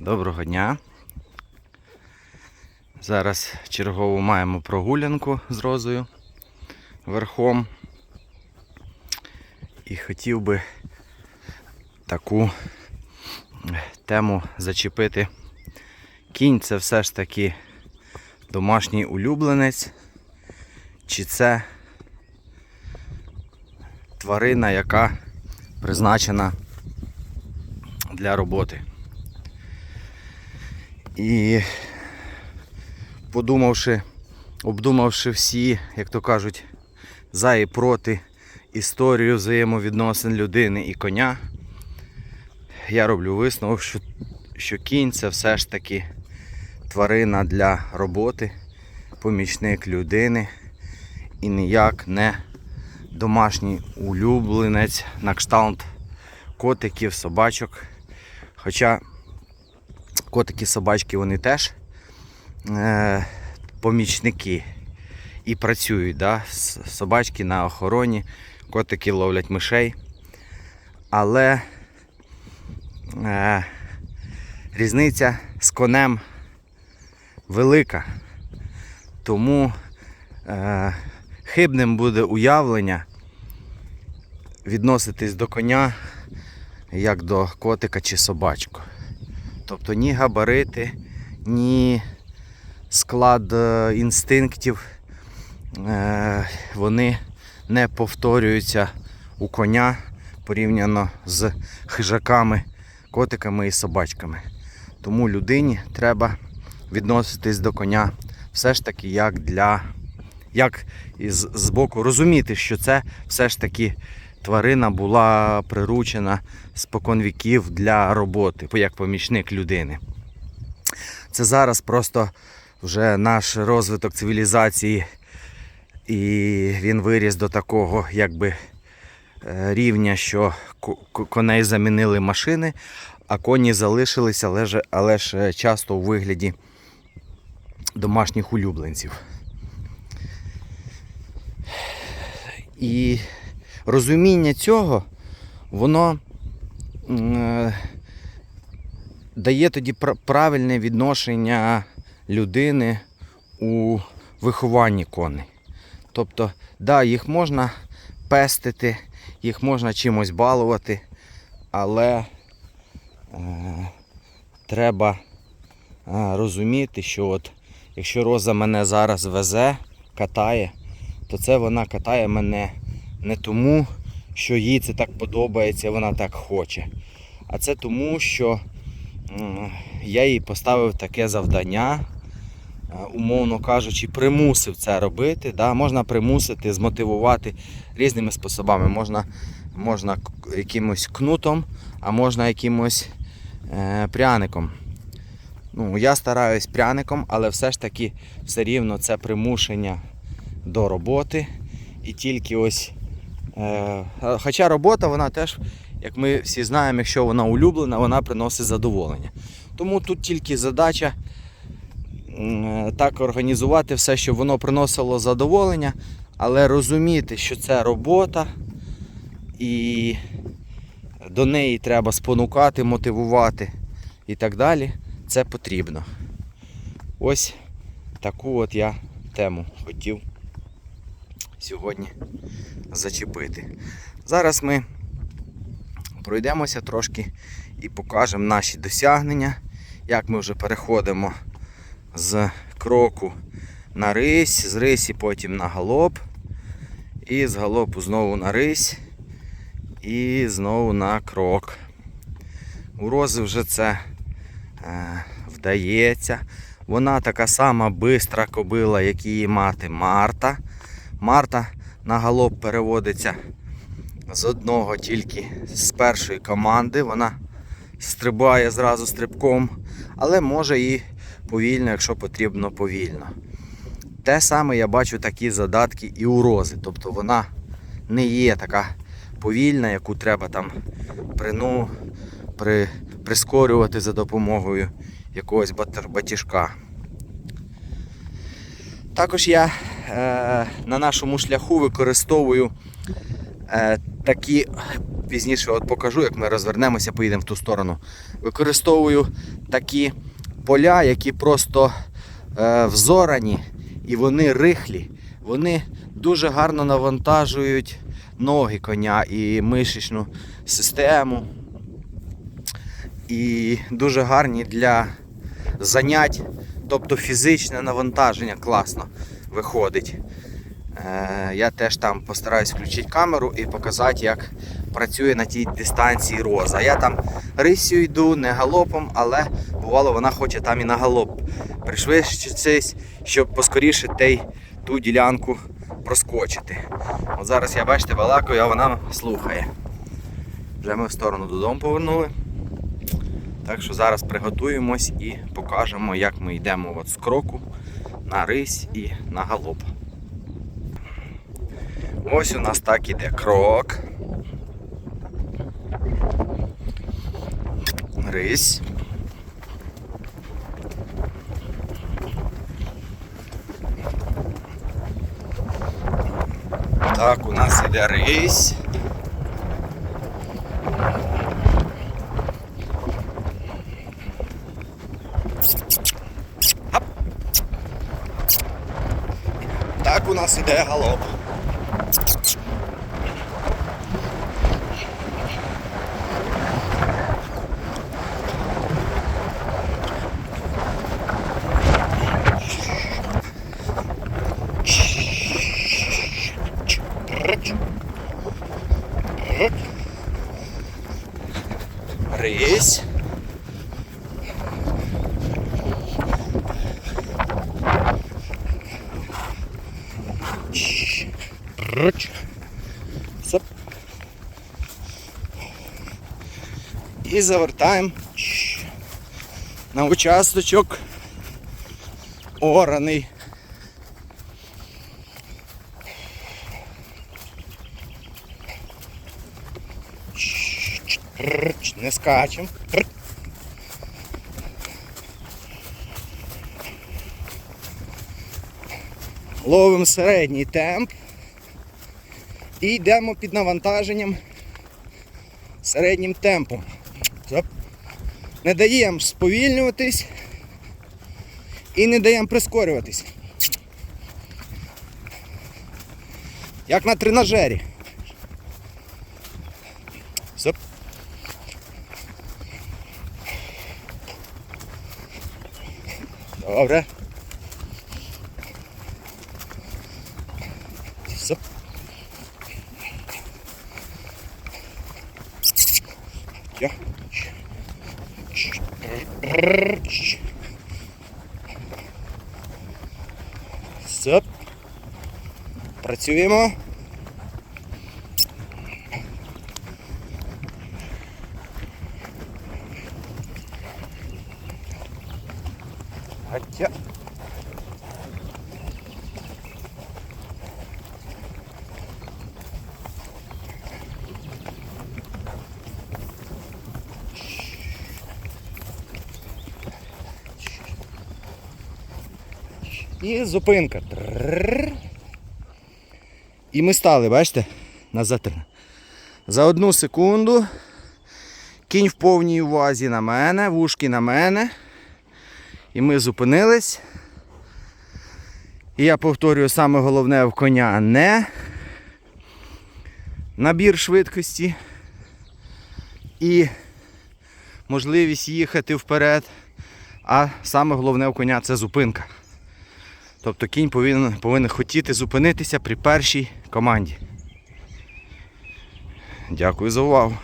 Доброго дня. Зараз чергову маємо прогулянку з розою верхом. І хотів би таку тему зачепити. Кінь це все ж таки домашній улюбленець, чи це тварина, яка призначена для роботи. І подумавши, обдумавши всі, як то кажуть, за і проти історію взаємовідносин людини і коня, я роблю висновок, що, що кінь це все ж таки тварина для роботи, помічник людини і ніяк не домашній улюбленець на кшталт котиків, собачок. Хоча котики, собачки вони теж е, помічники і працюють. Да? Собачки на охороні, котики ловлять мишей. Але е, різниця з конем велика. Тому е, хибним буде уявлення відноситись до коня як до котика чи собачку. Тобто ні габарити, ні склад е, інстинктів е, вони не повторюються у коня порівняно з хижаками, котиками і собачками. Тому людині треба відноситись до коня все ж таки як для як з боку розуміти, що це все ж таки тварина була приручена спокон віків для роботи, як помічник людини. Це зараз просто вже наш розвиток цивілізації, і він виріс до такого якби е, рівня, що ко- ко- коней замінили машини, а коні залишилися, але ж, часто у вигляді домашніх улюбленців. І розуміння цього, воно е, дає тоді правильне відношення людини у вихованні коней. Тобто, да, їх можна пестити, їх можна чимось балувати, але е, треба е, розуміти, що от якщо Роза мене зараз везе, катає, то це вона катає мене не тому, що їй це так подобається, вона так хоче. А це тому, що я їй поставив таке завдання, е, умовно кажучи, примусив це робити. Да? Можна примусити, змотивувати різними способами. Можна, можна якимось кнутом, а можна якимось е, пряником. Ну, я стараюсь пряником, але все ж таки все рівно це примушення до роботи. І тільки ось. Е, хоча робота, вона теж, як ми всі знаємо, якщо вона улюблена, вона приносить задоволення. Тому тут тільки задача е, так організувати все, щоб воно приносило задоволення, але розуміти, що це робота, і до неї треба спонукати, мотивувати і так далі. Це потрібно. Ось таку от я тему хотів сьогодні зачепити. Зараз ми пройдемося трошки і покажемо наші досягнення, як ми вже переходимо з кроку на рись, з рисі потім на галоп, і з галопу знову на рись, і знову на крок. У Рози вже це е, вдається. Вона така сама бистра кобила, як її мати Марта. Марта на галоп переводиться з одного тільки з першої команди. Вона стрибає зразу стрибком, але може і повільно, якщо потрібно повільно. Те саме я бачу такі задатки і у рози. Тобто вона не є така повільна, яку треба там прину, при, прискорювати за допомогою якогось батіжка. Також я е, на нашому шляху використовую е, такі, пізніше от покажу, як ми розвернемося, поїдемо в ту сторону. Використовую такі поля, які просто е, взорані і вони рихлі. Вони дуже гарно навантажують ноги коня і мишечну систему. І дуже гарні для занять, тобто фізичне навантаження класно виходить. Е, Я теж там постараюсь включити камеру і показати, як працює на тій дистанції роза. Я там рисю йду, не галопом, але бувало вона хоче там і на галоп пришвидшитись, щоб поскоріше тей, ту ділянку проскочити. От зараз я бачите, балакаю, а вона слухає. Вже ми в сторону додому повернули. Так що зараз приготуємось і покажемо, як ми йдемо от з кроку на рись і на галоп. Ось у нас так іде крок. Рись. Так, у нас іде рись. Так у нас іде галоп. Рись. Руч. І завертаємо на участочок ораний. Не скачемо. Ловимо середній темп. І йдемо під навантаженням середнім темпом. Не даємо сповільнюватись і не даємо прискорюватись. Як на тренажері. Зап. Добре. Я. Все. Працюємо. І зупинка. І ми стали, бачите? На затр. За одну секунду. Кінь в повній увазі на мене, вушки на мене. І ми зупинились. І я повторюю, саме головне в коня не набір швидкості і можливість їхати вперед. А саме головне в коня це зупинка. Тобто кінь повинен, повинен хотіти зупинитися при першій команді. Дякую за увагу.